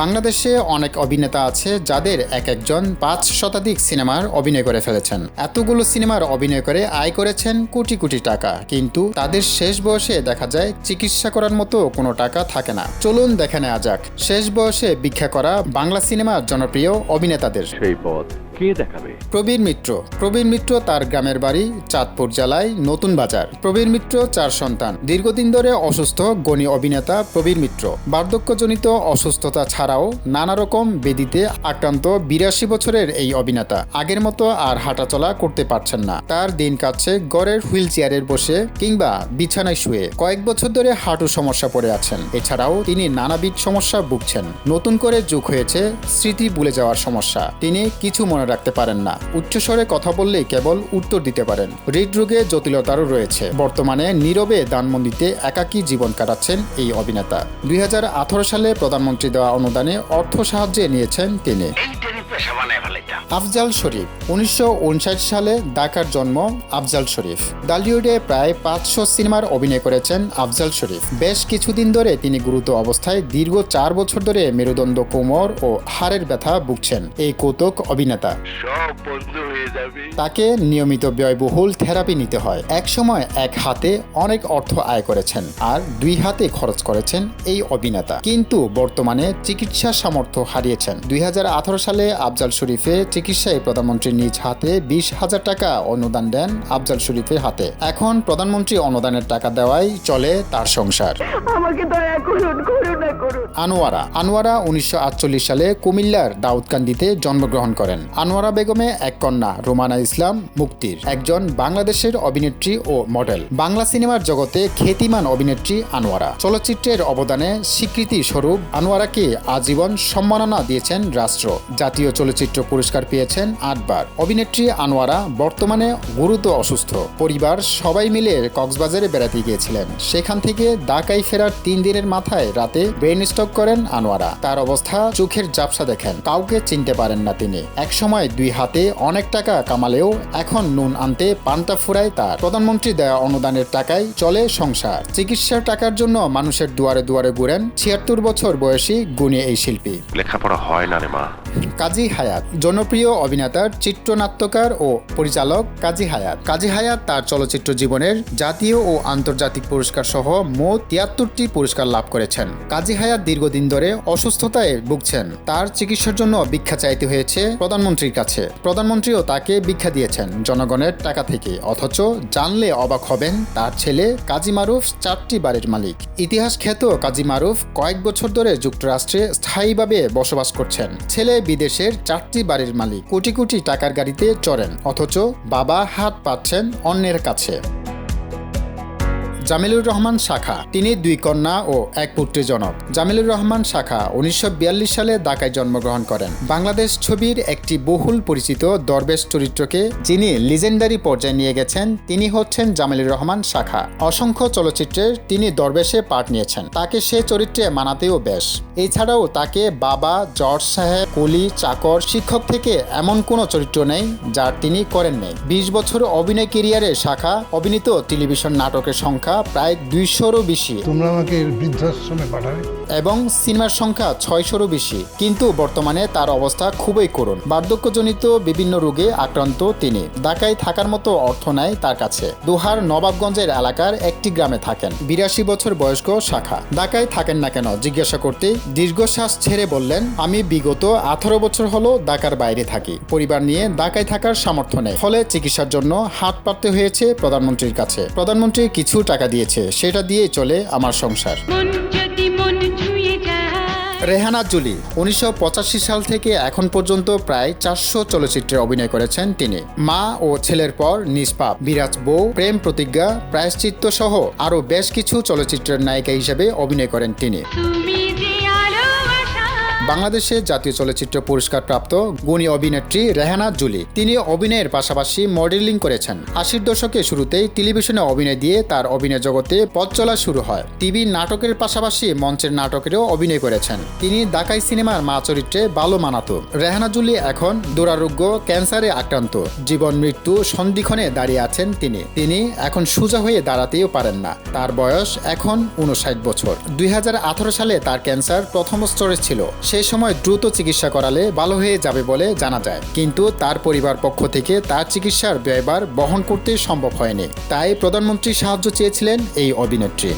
বাংলাদেশে অনেক অভিনেতা আছে যাদের এক একজন পাঁচ শতাধিক সিনেমার অভিনয় করে ফেলেছেন। এতগুলো সিনেমার অভিনয় করে আয় করেছেন কোটি কোটি টাকা। কিন্তু তাদের শেষ বয়সে দেখা যায় চিকিৎসা করার মতো কোনো টাকা থাকে না। চলুন দেখে নেওয়া যাক। শেষ বয়সে ভিক্ষা করা বাংলা সিনেমার জনপ্রিয় অভিনেতাদের। সেই পথ। কে দেখাবে? প্রবীর মিত্র। প্রবীর মিত্র তার গ্রামের বাড়ি চাঁদপুর জেলায় নতুন বাজার। প্রবীর মিত্র, চার সন্তান। দীর্ঘদিন ধরে অসুস্থ, গণী অভিনেতা প্রবীর মিত্র। বার্ধক্যজনিত অসুস্থতা ছাড়াও নানা রকম বেদিতে আক্রান্ত বিরাশি বছরের এই অভিনেতা। আগের মতো আর হাঁটাচলা করতে পারছেন না। তার দিন কাটছে গড়ের হুইল চেয়ারের বসে কিংবা বিছানায় শুয়ে। কয়েক বছর ধরে হাঁটু সমস্যা পড়ে আছেন। এছাড়াও তিনি নানাবিধ সমস্যা ভুগছেন। নতুন করে যুগ হয়েছে, স্মৃতি ভুলে যাওয়ার সমস্যা। তিনি কিছু মনে রাখতে পারেন না। উচ্চস্বরে কথা বললেই কেবল উত্তর দিতে পারেন। হৃদরোগে জটিলতারও রয়েছে। বর্তমানে নীরবে দানমন্দিতে একাকী জীবন কাটাচ্ছেন এই অভিনেতা। দুই হাজার আঠারো সালে প্রধানমন্ত্রী দেওয়া অনুদানে অর্থ সাহায্যে নিয়েছেন তিনি। আফজাল শরীফ উনিশশো উনষাট সালে ঢাকার জন্ম আফজাল শরীফ। ডালিউডে প্রায় পাঁচশো সিনেমার অভিনয় করেছেন আফজাল শরীফ। বেশ কিছুদিন ধরে তিনি গুরুতর অবস্থায় দীর্ঘ চার বছর ধরে মেরুদণ্ড কোমর ও হাড়ের ব্যথা ভুগছেন এই কৌতুক অভিনেতা। তাকে নিয়মিত ব্যয়বহুল থেরাপি নিতে হয়। এক সময় এক হাতে অনেক অর্থ আয় করেছেন আর দুই হাতে খরচ করেছেন এই অভিনেতা। কিন্তু বর্তমানে চিকিৎসা সামর্থ্য হারিয়েছেন। দুই হাজার আঠারো সালে আফজাল শরীফে চিকিৎসায় প্রধানমন্ত্রী নিজ হাতে বিশ হাজার টাকা অনুদান দেন আফজাল শরীফের হাতে। এখন প্রধানমন্ত্রী অনুদানের টাকা দেওয়াই চলে তার সংসার। আমাকে দয়া করুন করুণা করুন। আনোয়ারা। আনোয়ারা উনিশশো আটচল্লিশ সালে কুমিল্লার দাউদকান্দিতে জন্মগ্রহণ করেন। আনোয়ারা বেগমে এক কন্যা রোমানা ইসলাম মুক্তির। একজন বাংলাদেশের অভিনেত্রী ও মডেল। বাংলা সিনেমার জগতে খ্যাতিমান অভিনেত্রী আনোয়ারা। চলচ্চিত্রের অবদানে স্বীকৃতি স্বরূপ আনোয়ারাকে আজীবন সম্মাননা দিয়েছেন রাষ্ট্র। জাতীয় চলচ্চিত্র পুরস্কার পেয়েছেন আটবার। অভিনেত্রী আনোয়ারা বর্তমানে গুরুতর অসুস্থ। পরিবার সবাই মিলে কক্সবাজারে বেড়াতে গিয়েছিলেন। সেখান থেকে ঢাকায় ফেরার তিন দিনের মাথায় রাতে ব্রেন স্ট্রোক করেন আনোয়ারা। তার অবস্থা চোখের জাপসা দেখেন। কাউকে চিনতে পারেন না তিনি। একসময় দুই হাতে অনেক টাকা কামালেও এখন নুন আনতে পান্তা ফুরায় তার। প্রধানমন্ত্রী দেওয়া অনুদানের টাকায় চলে সংসার। চিকিৎসার টাকার জন্য মানুষের দুয়ারে দুয়ারে ঘুরেন ছিয়াত্তর বছর বয়সী গুণী এই শিল্পী। লেখাপড়া হয় না রে মা। কাজী হায়াত জনপ্রিয় অভিনেতার চিত্রনাট্যকার ও পরিচালক কাজী হায়াত। কাজী হায়াত তার চলচ্চিত্র জীবনের জাতীয় ও আন্তর্জাতিক পুরস্কার সহ মোট তিয়াত্তরটি পুরস্কার লাভ করেছেন। কাজী হায়াত দীর্ঘদিন ধরে অসুস্থতায় ভুগছেন। তার চিকিৎসার জন্য ভিক্ষা চাইতে হয়েছে প্রধানমন্ত্রীর কাছে। প্রধানমন্ত্রীও তাকে ভিক্ষা দিয়েছেন জনগণের টাকা থেকে। অথচ জানলে অবাক হবেন তার ছেলে কাজী মারুফ চারটি বাড়ির মালিক। ইতিহাস খ্যাত কাজী মারুফ কয়েক বছর ধরে যুক্তরাষ্ট্রে স্থায়ীভাবে বসবাস করছেন। ছেলে বিদেশের চারটি বাড়ির মালিক। কোটি কোটি টাকার গাড়িতে চড়েন অথচ বাবা হাত পাচ্ছেন অন্যের কাছে। জামিলুর রহমান শাখা, তিনি দুই কন্যা ও এক পুত্রের জনক। জামিলুর রহমান শাখা উনিশশো বিয়াল্লিশ সালে ঢাকায় জন্মগ্রহণ করেন। বাংলাদেশ ছবির একটি বহুল পরিচিত দরবেশ চরিত্রকে যিনি লিজেন্ডারি পর্যায়ে নিয়ে গেছেন, তিনি হচ্ছেন জামিলুর রহমান শাখা। অসংখ্য চলচ্চিত্রের তিনি দরবেশে পাঠ নিয়েছেন। তাকে সে চরিত্রে মানাতেও বেশ। এছাড়াও তাকে বাবা জর্জ সাহেব, কুলি, চাকর, শিক্ষক থেকে এমন কোনো চরিত্র নেই যার তিনি করেন নেই বিশ বছর অভিনয় কেরিয়ারে শাখা অভিনীত টেলিভিশন নাটকের সংখ্যা প্রায় দুইশোরও বেশি। তোমরা আমাকে বৃদ্ধাশ্রমে পাঠাবে? এবং সিনেমার সংখ্যা ছয়শোরও বেশি। কিন্তু বর্তমানে তার অবস্থা খুবই করুণ। বার্ধক্যজনিত বিভিন্ন রোগে আক্রান্ত তিনি। ঢাকায় থাকার মতো অর্থ নাই তার কাছে। দোহার নবাবগঞ্জের এলাকার একটি গ্রামে থাকেন। বিরাশি বছর বয়স্ক শাখা। ঢাকায় থাকেন না কেন জিজ্ঞাসা করতে দীর্ঘশ্বাস ছেড়ে বললেন আমি বিগত আঠারো বছর হলো ঢাকার বাইরে থাকি। পরিবার নিয়ে ঢাকায় থাকার সামর্থ্য নেই। ফলে চিকিৎসার জন্য হাত পাততে হয়েছে প্রধানমন্ত্রীর কাছে। প্রধানমন্ত্রী কিছু টাকা দিয়েছে সেটা দিয়ে চলে আমার সংসার। রেহানা জুলি উনিশশো পঁচাশি সাল থেকে এখন পর্যন্ত প্রায় চারশো চলচ্চিত্রে অভিনয় করেছেন তিনি। মা ও ছেলের পর নিষ্পাপ বিরাজ বউ প্রেম প্রতিজ্ঞা প্রায়শ্চিত্ত সহ আরও বেশ কিছু চলচ্চিত্রের নায়িকা হিসেবে অভিনয় করেন তিনি। বাংলাদেশের জাতীয় চলচ্চিত্র পুরস্কার প্রাপ্ত গুণী অভিনেত্রী রেহানা জুলি। তিনি অভিনয়ের পাশাপাশি মডেলিং করেছেন। আশির দশকে শুরুতেই টেলিভিশনে অভিনয় দিয়ে তার অভিনয় জগতে পথ চলা শুরু হয়। টিভি নাটকের পাশাপাশি মঞ্চের নাটকেরও অভিনয় করেছেন। তিনি ডাকাই সিনেমার মা চরিত্রে ভালো মানাতো। রেহানা জুলি এখন দুরারোগ্য, ক্যান্সারে আক্রান্ত। জীবন, মৃত্যু সন্ধিক্ষণে দাঁড়িয়ে আছেন তিনি। তিনি এখন সোজা হয়ে দাঁড়াতেও পারেন না। তার বয়স এখন উনষাট বছর। দুই হাজার আঠারো সালে তার ক্যান্সার প্রথম স্তরে ছিল। সে সেই সময় দ্রুত চিকিৎসা করালে ভালো হয়ে যাবে বলে জানা যায়। কিন্তু তার পরিবার পক্ষ থেকে তার চিকিৎসার ব্যয়ভার বহন করতে সম্ভব হয়নি। তাই প্রধানমন্ত্রী সাহায্য চেয়েছিলেন এই অভিনেত্রী।